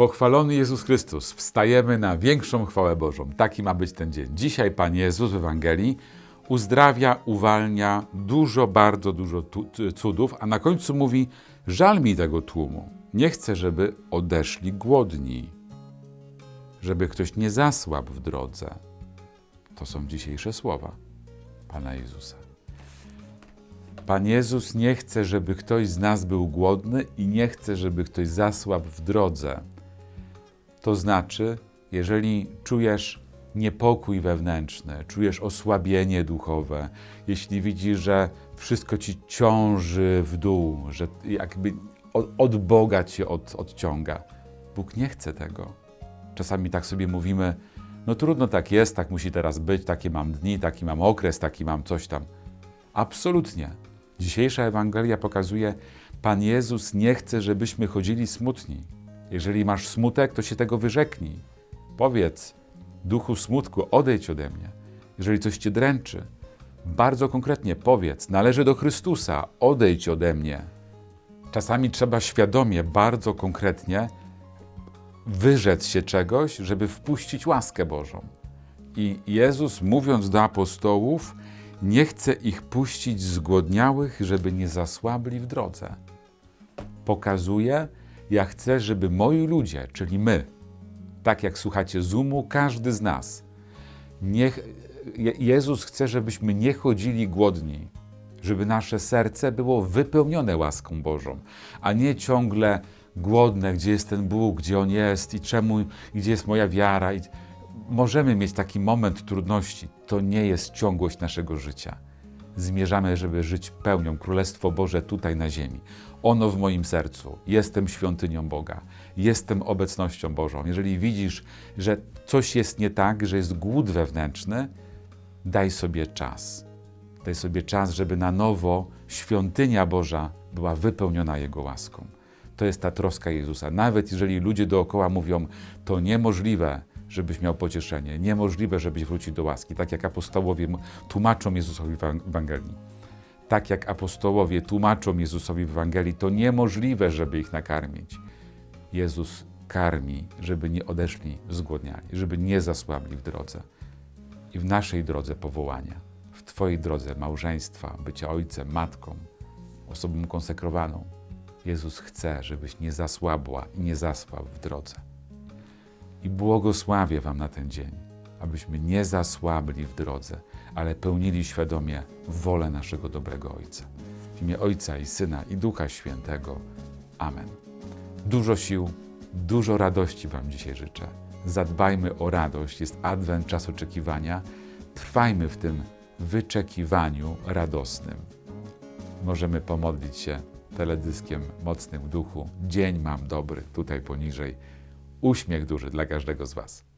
Pochwalony Jezus Chrystus, wstajemy na większą chwałę Bożą. Taki ma być ten dzień. Dzisiaj Pan Jezus w Ewangelii uzdrawia, uwalnia dużo, bardzo dużo cudów, a na końcu mówi: Żal mi tego tłumu. Nie chcę, żeby odeszli głodni, żeby ktoś nie zasłabł w drodze. To są dzisiejsze słowa Pana Jezusa. Pan Jezus nie chce, żeby ktoś z nas był głodny i nie chce, żeby ktoś zasłabł w drodze. To znaczy, jeżeli czujesz niepokój wewnętrzny, czujesz osłabienie duchowe, jeśli widzisz, że wszystko ci ciąży w dół, że jakby od, od Boga cię od, odciąga, Bóg nie chce tego. Czasami tak sobie mówimy, no trudno tak jest, tak musi teraz być, takie mam dni, taki mam okres, taki mam coś tam. Absolutnie. Dzisiejsza Ewangelia pokazuje, Pan Jezus nie chce, żebyśmy chodzili smutni. Jeżeli masz smutek, to się tego wyrzeknij. Powiedz, duchu smutku, odejdź ode mnie. Jeżeli coś cię dręczy, bardzo konkretnie powiedz, należy do Chrystusa, odejdź ode mnie. Czasami trzeba świadomie, bardzo konkretnie wyrzec się czegoś, żeby wpuścić łaskę Bożą. I Jezus, mówiąc do apostołów, nie chce ich puścić zgłodniałych, żeby nie zasłabli w drodze. Pokazuje, ja chcę, żeby moi ludzie, czyli my, tak jak słuchacie Zoomu, każdy z nas, niech, Je- Jezus chce, żebyśmy nie chodzili głodni, żeby nasze serce było wypełnione łaską Bożą, a nie ciągle głodne, gdzie jest ten Bóg, gdzie On jest i czemu, i gdzie jest moja wiara. Możemy mieć taki moment trudności. To nie jest ciągłość naszego życia. Zmierzamy, żeby żyć pełnią Królestwo Boże tutaj na ziemi. Ono w moim sercu. Jestem świątynią Boga. Jestem obecnością Bożą. Jeżeli widzisz, że coś jest nie tak, że jest głód wewnętrzny, daj sobie czas. Daj sobie czas, żeby na nowo świątynia Boża była wypełniona Jego łaską. To jest ta troska Jezusa. Nawet jeżeli ludzie dookoła mówią, to niemożliwe, żebyś miał pocieszenie, niemożliwe, żebyś wrócił do łaski, tak jak apostołowie tłumaczą Jezusowi w Ewangelii. Tak jak apostołowie tłumaczą Jezusowi w Ewangelii, to niemożliwe, żeby ich nakarmić. Jezus karmi, żeby nie odeszli zgłodniali, żeby nie zasłabli w drodze. I w naszej drodze powołania, w Twojej drodze małżeństwa, bycia ojcem, matką, osobą konsekrowaną, Jezus chce, żebyś nie zasłabła i nie zasłał w drodze. I błogosławię Wam na ten dzień, abyśmy nie zasłabli w drodze, ale pełnili świadomie wolę naszego dobrego Ojca. W imię Ojca i Syna i Ducha Świętego. Amen. Dużo sił, dużo radości Wam dzisiaj życzę. Zadbajmy o radość, jest adwent, czas oczekiwania. Trwajmy w tym wyczekiwaniu radosnym. Możemy pomodlić się teledyskiem mocnym duchu. Dzień mam dobry, tutaj poniżej. Uśmiech duży dla każdego z Was.